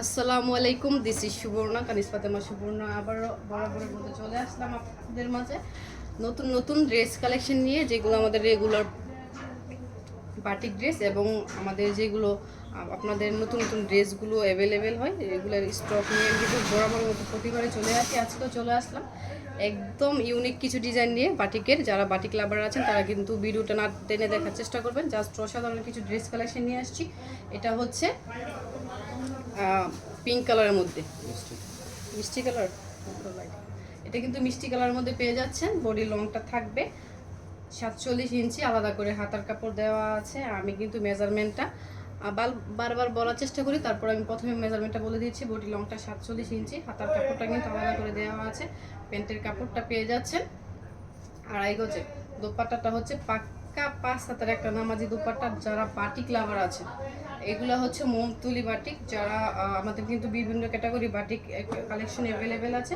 আসসালামু আলাইকুম this is Subarna, Kanis Fatema Subarna, আবারও বরাবরের মধ্যে চলে আসলাম আপনাদের মাঝে। নতুন নতুন ড্রেস কালেকশন নিয়ে, যেগুলো আমাদের রেগুলার বাটিক ড্রেস এবং আমাদের যেগুলো, আপনাদের নতুন নতুন ড্রেসগুলো অ্যাভেলেবেল হয় রেগুলার স্টক নিয়ে কিন্তু বরাবর মতো প্রতিবারে চলে আসি, আজকেও চলে আসলাম। একদম ইউনিক কিছু ডিজাইন নিয়ে বাটিকের যারা বাটিক লাভার আছেন, তারা কিন্তু ভিডিওটা না টেনে দেখার চেষ্টা করবেন। জাস্ট অসাধারণ কিছু ড্রেস কালেকশন নিয়ে আসছি। এটা হচ্ছে পিঙ্ক কালারের মধ্যে। মিষ্টি। কালার এটা কিন্তু মিষ্টি কালারের মধ্যে পেয়ে যাচ্ছেন। বডি লংটা থাকবে। সাতচল্লিশ ইঞ্চি আলাদা করে হাতার কাপড় দেওয়া আছে। আমি কিন্তু মেজারমেন্টটা বারবার বলার চেষ্টা করি। তারপর আমি প্রথমে মেজারমেন্টটা বলে দিচ্ছি। বডি লংটা সাতচল্লিশ ইঞ্চি হাতার কাপড়টা কিন্তু আলাদা করে দেওয়া আছে। প্যান্টের কাপড়টা পেয়ে যাচ্ছেন। আড়াই গজে। দোপাট্টাটা হচ্ছে পাক্কা পাঁচ হাতের একটা নামাজি দোপাট্টা। যারা পার্টি লাভার আছে এগুলো হচ্ছে মোমতুলি বাটিক, যারা আমাদের কিন্তু বিভিন্ন ক্যাটাগরি বাটিক কালেকশন অ্যাভেলেবেল আছে।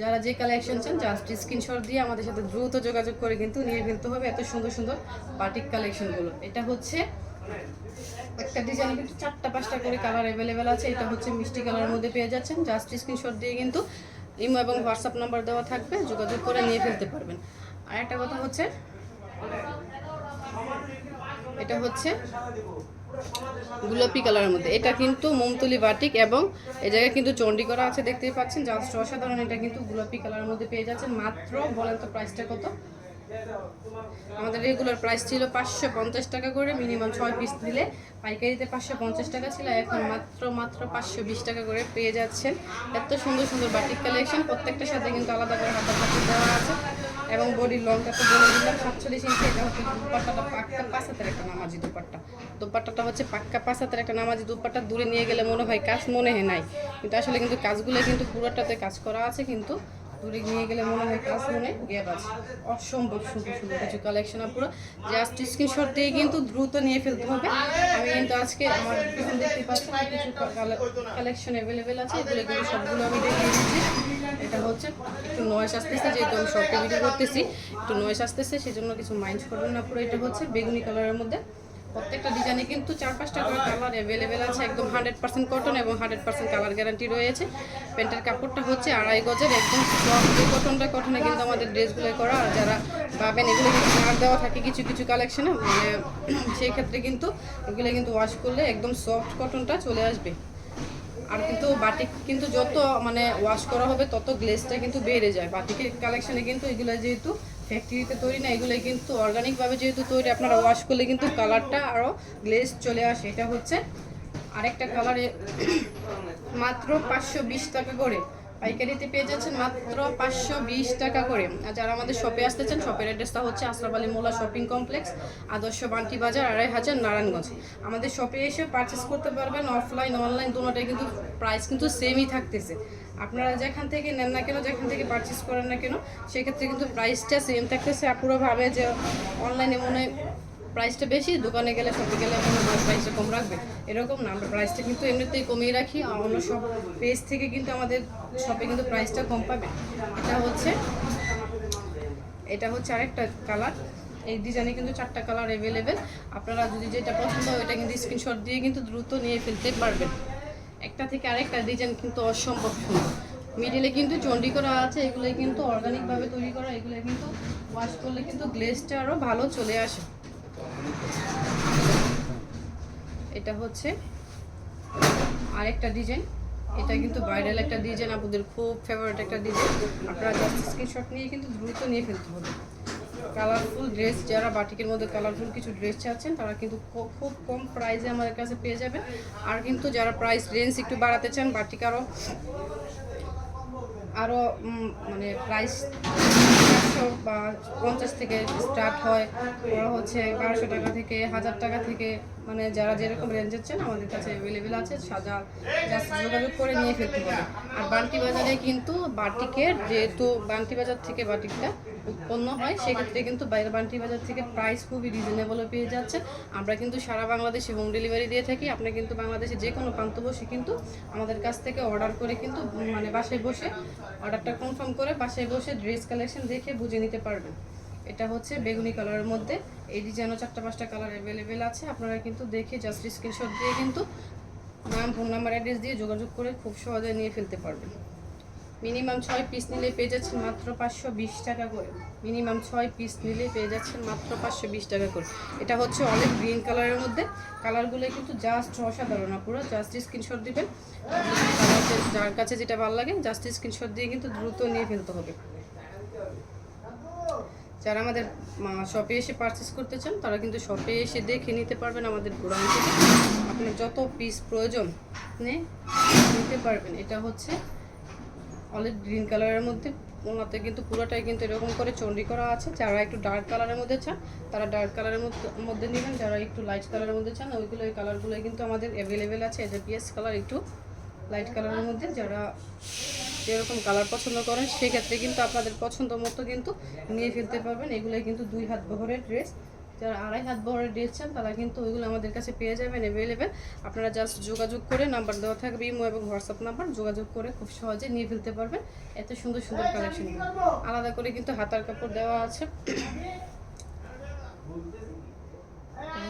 যারা যে কালেকশন চান জাস্ট স্ক্রিনশট দিয়ে আমাদের সাথে দ্রুত যোগাযোগ করে কিন্তু নিয়ে ফেলতে হবে এত সুন্দর সুন্দর বাটিক কালেকশনগুলো এটা হচ্ছে একটা ডিজাইনে কিন্তু চারটা পাঁচটা করে কালার অ্যাভেলেবেল আছে। এটা হচ্ছে মিষ্টি কালারের মধ্যে পেয়ে যাচ্ছেন। জাস্ট স্ক্রিনশট দিয়ে কিন্তু ইমো এবং হোয়াটসঅ্যাপ নাম্বার দেওয়া থাকবে, যোগাযোগ করে নিয়ে ফেলতে পারবেন। আর একটা কথা হচ্ছে এটা হচ্ছে গোলাপি কালারের মধ্যে। এটা কিন্তু মোমতুলি বাটিক এবং এই জায়গায় কিন্তু চন্ডি করা আছে, দেখতেই পাচ্ছেন। জাস্ট অসাধারণ এটা কিন্তু গোলাপি কালারের মধ্যে পেয়ে যাচ্ছেন। মাত্র বলেন তো প্রাইসটা কত? আমাদের রেগুলার প্রাইস ছিল পাঁচশো পঞ্চাশ টাকা করে মিনিমাম ছয় পিস দিলে পাইকারিতে পাঁচশো পঞ্চাশ টাকা ছিল, এখন মাত্র মাত্র পাঁচশো বিশ টাকা করে পেয়ে যাচ্ছেন। এত সুন্দর সুন্দর বাটিক কালেকশন প্রত্যেকটার সাথে কিন্তু আলাদা করে হাতার কাপড় দেওয়া আছে। এবং বডির লংটা তো বলে দিলাম, সাতচল্লিশ ইঞ্চি, এটা হচ্ছে দুপাট্টাটা পাক্কা পাঁচ হাতের একটা নামাজি দুপাট্টা। দুপাট্টাটা হচ্ছে পাক্কা পাশাতের একটা নামাজি দুপাট্টা, দূরে নিয়ে গেলে মনে হয় কাজ মনে হয় নাই। কিন্তু আসলে কিন্তু কাজগুলো কিন্তু পুরোটাতে কাজ করা আছে কিন্তু দূরে নিয়ে গেলে মনে হয় কাজ মনে গ্যাপ আছে। অসম্ভব সুন্দর সুন্দর কিছু কালেকশন পুরো। জাস্ট স্ক্রিনশট দিয়ে কিন্তু দ্রুত নিয়ে ফেলতে হবে। আমি কিন্তু আজকে আমার পিছন দেখতে পাচ্ছি কিছু কালেকশন অ্যাভেলেবেল আছে। এগুলো কিন্তু সবগুলো আমি দেখিয়ে দিচ্ছি। এটা হচ্ছে একটু নয়েস আসতেছে, যেহেতু আমি শর্টে করতেছি। একটু নয়েস আসতেছে, সেজন্য কিছু মাইন্ড করবেন না পুরো। এটা হচ্ছে বেগুনি কালারের মধ্যে। প্রত্যেকটা ডিজাইনে কিন্তু চার পাঁচটা করে কালার অ্যাভেলেবেল আছে, একদম হান্ড্রেড পার্সেন্ট কটন এবং হান্ড্রেড পার্সেন্ট কালার গ্যারান্টি রয়েছে। প্যান্টের কাপড়টা হচ্ছে আড়াই গজের, একদম কটনটা কটনে কিন্তু আমাদের ড্রেসগুলো করা আর যারা পাবেন, এগুলো কিন্তু ছাড় দেওয়া থাকে কিছু কিছু কালেকশনে মানে সেই ক্ষেত্রে কিন্তু এগুলো কিন্তু ওয়াশ করলে একদম সফট কটনটা চলে আসবে। আর কিন্তু বাটিক কিন্তু যত মানে ওয়াশ করা হবে, তত গ্লেজটা কিন্তু বেড়ে যায়। বাটিকের কালেকশনে কিন্তু এগুলো যেহেতু ফ্যাক্টরিতে তৈরি না এগুলো কিন্তু অর্গানিকভাবে যেহেতু তৈরি, আপনারা ওয়াশ করলে কিন্তু কালারটা আরও গ্লেজ চলে আসে। এটা হচ্ছে আরেকটা কালারে মাত্র পাঁচশো বিশ টাকা করে। পাইকারিতে পেয়ে যাচ্ছেন মাত্র পাঁচশো বিশ টাকা করে। আর যারা আমাদের শপে আসতে চান শপের অ্যাড্রেসটা হচ্ছে আশরাফ আলী মোলা শপিং কমপ্লেক্স আদর্শ বান্টি বাজার, আড়াই হাজার নারায়ণগঞ্জ। আমাদের শপে এসে পারচেস করতে পারবেন অফলাইন অনলাইন দুটোটাই কিন্তু প্রাইস কিন্তু সেমই থাকতেছে। আপনারা যেখান থেকে নেন না কেন, যেখান থেকে পারচেস করেন না কেন, সেক্ষেত্রে কিন্তু প্রাইসটা সেম থাকতেছে। আপুরো ভাবে যে অনলাইনে মনে প্রাইসটা বেশি, দোকানে গেলে শপে গেলে প্রাইসটা কম রাখবে। এরকম না, আমরা প্রাইসটা কিন্তু এমনিতেই কমিয়ে রাখি। আর অন্য সব পেজ থেকে কিন্তু আমাদের শপে কিন্তু প্রাইসটা কম পাবে। এটা হচ্ছে এটা হচ্ছে আরেকটা কালার এই ডিজাইনে কিন্তু চারটা কালার অ্যাভেলেবেল আপনারা যদি যেটা পছন্দ হয় ওটা কিন্তু স্ক্রিনশট দিয়ে কিন্তু দ্রুত নিয়ে ফেলতে পারবেন। একটা থেকে আরেকটা ডিজাইন কিন্তু অসম্ভব সুন্দর। মিডিলে কিন্তু চন্ডি করা আছে এগুলো কিন্তু অর্গানিকভাবে তৈরি করা, এগুলো কিন্তু ওয়াশ করলে কিন্তু গ্লেজটা আরও ভালো চলে আসে। এটা হচ্ছে আরেকটা ডিজাইন। এটা কিন্তু ভাইরাল একটা ডিজাইন আপনাদের খুব ফেভারিট একটা ডিজাইন। আপনারা জাস্ট স্ক্রিনশট নিয়ে কিন্তু দ্রুত নিয়ে ফেলতে হবে। কালারফুল ড্রেস যারা বাটিকের মধ্যে কালারফুল কিছু ড্রেস চাচ্ছেন, তারা কিন্তু খুব কম প্রাইসে আমাদের কাছে পেয়ে যাবেন। আর কিন্তু যারা প্রাইস রেঞ্জ একটু বাড়াতে চান, বাটিক আরও আরও মানে প্রাইস চারশো বা পঞ্চাশ থেকে স্টার্ট হয়, ওরা হচ্ছে বারোশো টাকা থেকে, হাজার টাকা থেকে মানে যারা যেরকম রেঞ্জ হচ্ছেন আমাদের কাছে অ্যাভেলেবেল আছে, সাজা, জাস্ট যোগাযোগ করে নিয়ে ফেলতে হবে আর বান্টি বাজারে কিন্তু বাটিকের যেহেতু বান্টি বাজার থেকে বাটিকটা উৎপন্ন হয়, সেক্ষেত্রে কিন্তু বাইরে বান্টি বাজার থেকে প্রাইস খুবই রিজনেবলও পেয়ে যাচ্ছে। আমরা কিন্তু সারা বাংলাদেশে হোম ডেলিভারি দিয়ে থাকি। আপনি কিন্তু বাংলাদেশে যে কোনো প্রান্ত বসে কিন্তু আমাদের কাছ থেকে অর্ডার করে কিন্তু মানে বাসায় বসে অর্ডারটা কনফার্ম করে বাসায় বসে ড্রেস কালেকশন দেখে বুঝে নিতে পারবেন। এটা হচ্ছে বেগুনি কালারের মধ্যে। এই ডিজাইনও চারটা পাঁচটা কালার অ্যাভেলেবেল আছে, আপনারা কিন্তু দেখে জাস্ট স্ক্রিনশট দিয়ে কিন্তু নাম ফোন নাম্বার অ্যাড্রেস দিয়ে যোগাযোগ করে খুব সহজে নিয়ে ফেলতে পারবেন। মিনিমাম ছয় পিস নিলে পেয়ে যাচ্ছেন মাত্র পাঁচশো বিশ টাকা করে। মিনিমাম ছয় পিস নিলে পেয়ে যাচ্ছেন মাত্র পাঁচশো বিশ টাকা করে। এটা হচ্ছে অনেক গ্রিন কালারের মধ্যে। কালারগুলো কিন্তু জাস্ট অসাধারণ পুরো জাস্ট স্ক্রিনশট দিবেন। যার কাছে যেটা ভালো লাগে জাস্ট স্ক্রিনশট দিয়ে কিন্তু দ্রুত নিয়ে ফেলতে হবে। যারা আমাদের শপে এসে পারচেস করতে চান, তারা কিন্তু শপে এসে দেখে নিতে পারবেন আমাদের গোডাউন থেকে। আপনার যত পিস প্রয়োজন নিতে পারবেন। এটা হচ্ছে অলিভ গ্রিন কালারের মধ্যে, ওনাতে কিন্তু পুরোটাই কিন্তু এরকম করে চন্ডি করা আছে। যারা একটু ডার্ক কালারের মধ্যে চান, তারা ডার্ক কালারের মধ্যে নেবেন। যারা একটু লাইট কালারের মধ্যে চান, ওইগুলো, ওই কালারগুলো কিন্তু আমাদের অ্যাভেলেবেল আছে। এই যে পিএস কালার একটু লাইট কালারের মধ্যে, যারা যেরকম কালার পছন্দ করেন, সেক্ষেত্রে কিন্তু আপনাদের পছন্দ মতো কিন্তু নিয়ে ফেলতে পারবেন। এগুলোই কিন্তু দুই হাত বহরের ড্রেস যারা আড়াই হাত ড্রেস চান তারা কিন্তু ওইগুলো আমাদের কাছে পেয়ে যাবেন অ্যাভেলেবেল আপনারা জাস্ট যোগাযোগ করে নাম্বার দেওয়া থাকবে ইমো এবং হোয়াটসঅ্যাপ নাম্বার যোগাযোগ করে খুব সহজে নিয়ে ফেলতে পারবেন। এত সুন্দর সুন্দর কালেকশন আলাদা করে কিন্তু হাতার কাপড় দেওয়া আছে।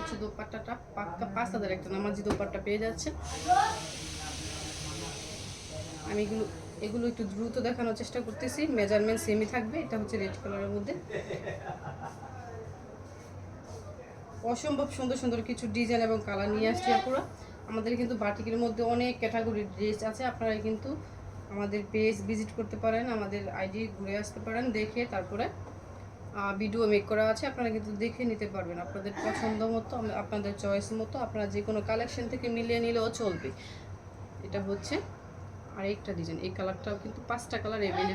হচ্ছে দোপাট্টাটা, পাক্কা পাঁচ হাজার একটা নামাজি দোপাট্টা পেয়ে যাচ্ছে। আমি এগুলো এগুলো একটু দ্রুত দেখানোর চেষ্টা করতেছি। মেজারমেন্ট সেমই থাকবে, এটা হচ্ছে রেড কালারের মধ্যে। অসম্ভব সুন্দর সুন্দর কিছু ডিজাইন এবং কালার নিয়ে আসছি আপুরা। আমাদের কিন্তু বাটিকের মধ্যে অনেক ক্যাটাগরির ড্রেস আছে আপনারা কিন্তু আমাদের পেজ ভিজিট করতে পারেন, আমাদের আইডি ঘুরে আসতে পারেন, দেখে তারপরে ভিডিও মেক করা আছে, আপনারা কিন্তু দেখে নিতে পারবেন। আপনাদের পছন্দ মতো আপনাদের চয়েস মতো, আপনারা যে কোনো কালেকশন থেকে মিলিয়ে নিলেও চলবে। এটা হচ্ছে আরেকটা ডিজাইন এই কালারটাও কিন্তু পাঁচটা কালার এভেলেবল